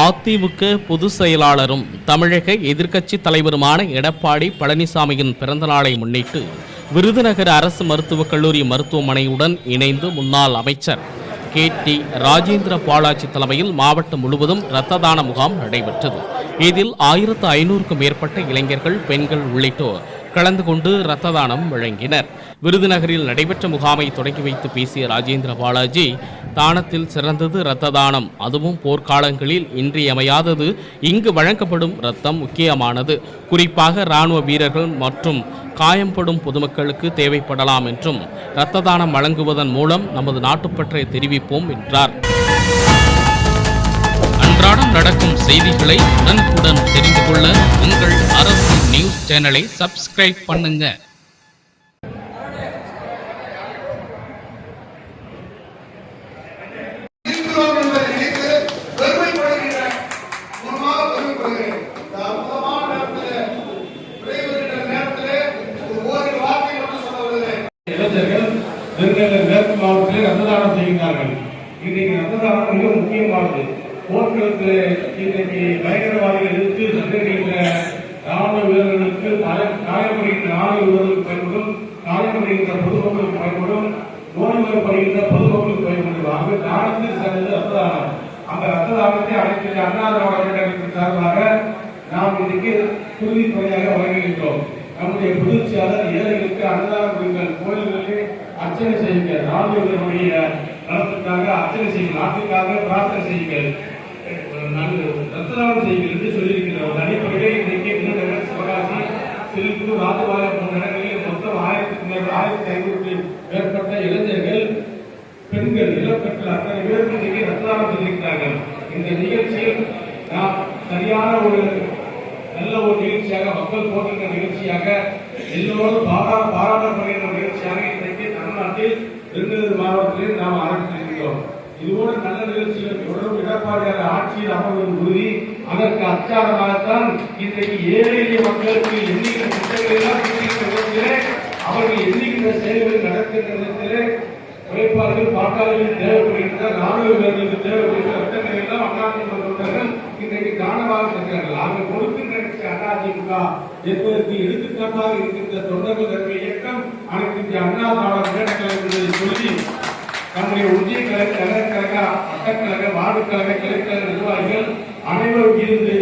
அதிமுக பொதுச் செயலாளரும் தமிழக எதிர்க்கட்சி தலைவருமான எடப்பாடி பழனிசாமியின் பிறந்தநாளை முன்னிட்டு விருதுநகர் அரசு மருத்துவக் கல்லூரி மருத்துவமனையுடன் இணைந்து முன்னாள் அமைச்சர் கே டி ராஜேந்திர பாலாஜி தலைமையில் மாவட்டம் முழுவதும் இரத்த தான முகாம் நடைபெற்றது. இதில் ஆயிரத்து ஐநூறுக்கும் மேற்பட்ட இளைஞர்கள் பெண்கள் உள்ளிட்டோர் கலந்து கொண்டு இரத்த தானம் வழங்கினர். விருதுநகரில் நடைபெற்ற முகாமை தொடங்கி வைத்து பேசிய ராஜேந்திர பாலாஜி தானத்தில் சிறந்தது இரத்த தானம். அதுவும் போர்க்காலங்களில் இன்றியமையாதது. இங்கு வழங்கப்படும் இரத்தம் முக்கியமானது. குறிப்பாக இராணுவ வீரர்கள் மற்றும் காயம்படும் பொதுமக்களுக்கு தேவைப்படலாம் என்றும் இரத்த தானம் வழங்குவதன் மூலம் நமது நாட்டுப்பற்றை தெரிவிப்போம் என்றார். அன்றாடம் நடக்கும் செய்திகளை உடனுக்குடன் தெரிந்து கொள்ள உங்கள் அரசு நியூஸ் சேனலை சப்ஸ்கிரைப் பண்ணுங்க. திருநெல்வேலி மேற்கு மாவட்டத்தில் ரத்த தானம் செய்கிறார்கள் இன்றைக்கு ரத்த தானம் மிக முக்கியமானது. போர்க்களத்தில் இன்றைக்கு பயங்கரவாதிகள் எதிர்த்து சந்தேகிக்கின்ற ராணுவ வீரர்களுக்கு காயப்படுகின்ற ராணுவ வீரர்களுக்கு பயன்படும் காயப்படுகின்ற பொதுமக்களுக்கு பயன்படும் நோய்வாய்ப்படுகின்ற பொதுமக்களுக்கு பயன்படும். ஆகவே தானத்தில் சிறந்தது ரத்த தானம் அந்த ரத்த தானத்தை அனைத்து அண்ணா திராவிட சார்பாக நாம் இன்றைக்கு உறுதிப்படையாக வழங்குகின்றோம். நம்முடைய புதிர்ச்சியாளர் ஏழைகளுக்கு அன்னதானம் கொடுங்கள். கோயில்களிலே அர்ச்சனை செய்யுங்கள். ராணுவர்களுடைய நலத்துக்காக அர்ச்சனை செய்யுங்கள். நாட்டுக்காக பிரார்த்தனை செய்யுங்கள். அஹ் ரத்ததானம் செய்யுங்கள் என்று சொல்லியிருக்கிறோம் அடிப்படையிலே இன்றைக்கு சிவகாசி திருப்பூர் ராஜபாளையம் போன்ற இடங்களில் மொத்தம் ஆயிரத்தி ஆயிரத்தி ஐநூறுக்கு மேற்பட்ட இளைஞர்கள் பெண்கள் இளப்பெண்கள் அத்தனை பேருக்கு இன்றைக்கு ரத்ததானம் செய்திருக்கிறார்கள். இந்த நிகழ்ச்சியில் நாம் சரியான ஒரு நல்ல ஒரு நிகழ்ச்சியாக மக்கள் போட்டிருக்கிற நிகழ்ச்சியாக எல்லோரும் பாரா பாராட்டப்படுகிற திருநெல்வேலி மாவட்டத்திலே மாவட்டத்தில் நாம் ஆரம்பித்திருக்கிறோம் இதுபோல நல்ல நிகழ்ச்சிகள் தொடரும் எடப்பாடியார் ஆட்சியில் அமர்வது உறுதி. அதற்கு அச்சாரமாகத்தான் இன்றைக்கு ஏழை எளிய மக்களுக்கு எண்ணிக்கிற திட்டங்களை எல்லாம் விதத்திலே அவர்கள் எண்ணிக்கின்ற செயல்கள் நடக்கின்ற விதத்திலே உழைப்பாளர்கள் பாட்டாளர்கள் தேவைப்படுகின்ற ராணுவ வீரர்களுக்கு தேவைப்படுகின்ற திட்டங்கள் எல்லாம் அண்ணாமலை தொண்டர்கள் இன்றைக்கு தானமாக இருக்கிறார்கள் அவர்கள் கொடுக்கின்ற கட்சி அதிமுக என்பதற்கு எடுத்துக்காட்டாக இருக்கின்ற தொண்டர்கள் அனைத்து இந்திய அண்ணா சொல்லி நம்முடைய ஒன்றிய கழக நகரக்கழக வட்டக்கழக வார்டுக்கழக கிளைக்கழக நிர்வாகிகள் அனைவரும் இருந்து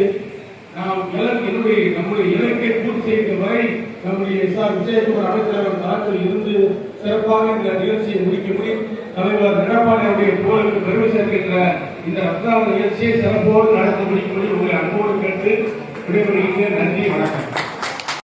நாம் என்னுடைய நம்முடைய இலக்கை பூர்த்தி செய்கிற வரை நம்முடைய எஸ் ஆர் விஜயகுமார் அமைச்சரவர் தலைமையில் இருந்து சிறப்பாக இந்த நிகழ்ச்சியை முடிக்க முடியும். தலைவர் எடப்பாடியுடைய புகழுக்கு பெருமை சேர்க்கின்ற இந்த ரத்னாவ நிகழ்ச்சியை சிறப்போடு நடத்த முடிக்கும்படி உங்களை அன்போடு கேட்டு விடைபெறுகின்ற நன்றி வணக்கம்.